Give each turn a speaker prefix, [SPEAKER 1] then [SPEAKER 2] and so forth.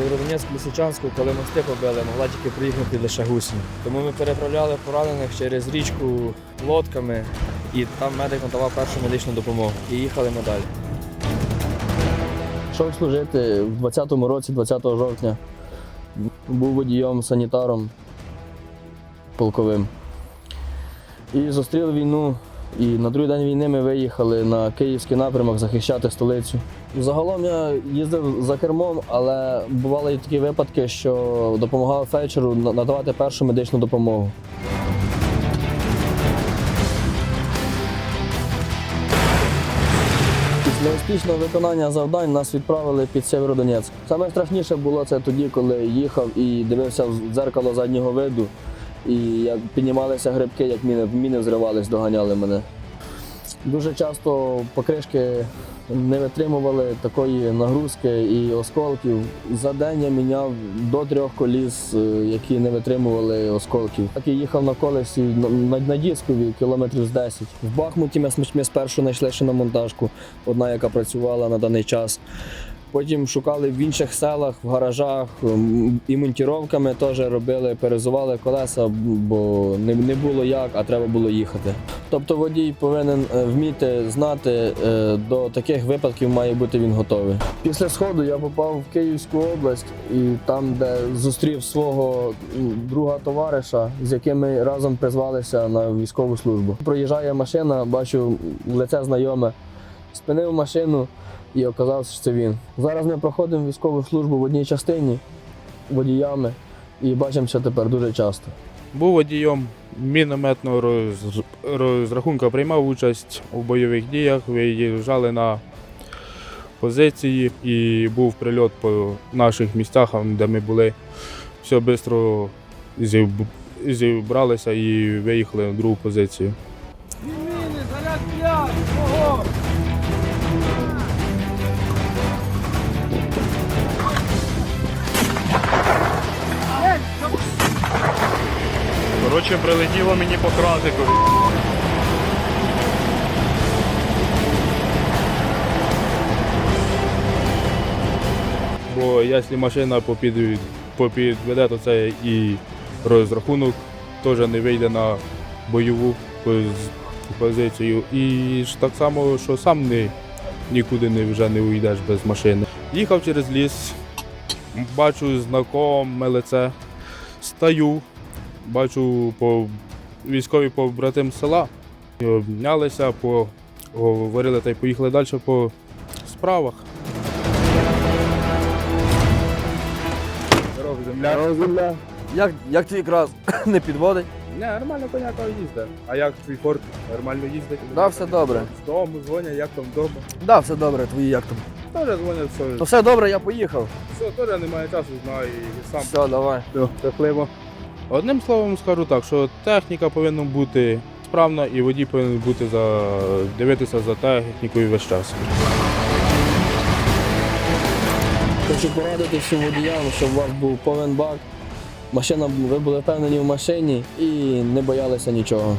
[SPEAKER 1] Сєвєродонецьк, Лисичанську, коли мости побили, могла тільки приїхати лише гусінь. Тому ми переправляли поранених через річку лодками, і там медик надавав першу медичну допомогу. І їхали ми далі.
[SPEAKER 2] Пішов служити в 20-му році, 20 жовтня. Був водієм, санітаром полковим. І зустріли війну. І на другий день війни ми виїхали на київський напрямок захищати столицю. Загалом я їздив за кермом, але бували і такі випадки, що допомагав фельдшеру надавати першу медичну допомогу. Після успішного виконання завдань нас відправили під Сєвєродонецьк. Саме страшніше було це тоді, коли їхав і дивився в дзеркало заднього виду, і як піднімалися грибки, як міни, міни взривались, доганяли мене. Дуже часто покришки не витримували такої нагрузки і осколків. За день я міняв до трьох коліс, е, які не витримували осколків. Так і їхав на колесі на, на, дискові кілометрів з 10. В Бахмуті ми спершу знайшли ще на монтажку, одна, яка працювала на даний час. Потім шукали в інших селах, в гаражах і монтіровками теж робили, перезували колеса, бо не, було як, а треба було їхати. Тобто водій повинен е, вміти знати, е, до таких випадків має бути він готовий. Після сходу я попав в Київську область і там, де зустрів свого друга товариша, з яким ми разом призвалися на військову службу. Проїжджає машина, бачу лице знайоме, спинив машину і оказався, що це він. Зараз ми проходимо військову службу в одній частині водіями і бачимося тепер дуже часто.
[SPEAKER 3] Був водієм мінометного роз- розрахунку, приймав участь у бойових діях, виїжджали на позиції і був прильот по наших місцях, де ми були. Все швидко зібралися і виїхали на другу позицію.
[SPEAKER 4] Коротше, прилетіло мені по кратику.
[SPEAKER 3] Бо якщо машина попід, попідведе, то це і розрахунок теж не вийде на бойову позицію. І ж так само, що сам не, нікуди не, вже не уйдеш без машини. Їхав через ліс, бачу знакоме лице, стаю, бачу по військові побратим села. І Обнялися, поговорили та й поїхали далі по справах. Здоров, земля.
[SPEAKER 2] земля.
[SPEAKER 1] Як, як твій якраз не підводить?
[SPEAKER 3] Не, нормально коняка їздить. А як твій форт нормально їздить?
[SPEAKER 1] Да, все добре.
[SPEAKER 3] З дому дзвонять, як там вдома.
[SPEAKER 1] Да, все добре, твої як там.
[SPEAKER 3] Теж дзвонять, все.
[SPEAKER 1] Ну все добре, я поїхав.
[SPEAKER 3] Все, теж немає часу, знаю і сам.
[SPEAKER 1] Все, давай.
[SPEAKER 3] Все, щасливо. Одним словом скажу так, що техніка повинна бути справна і водій повинен бути за дивитися за технікою весь час.
[SPEAKER 2] Хочу порадити всім водіям, щоб у вас був повен бак. Машина, ви були впевнені в машині і не боялися нічого.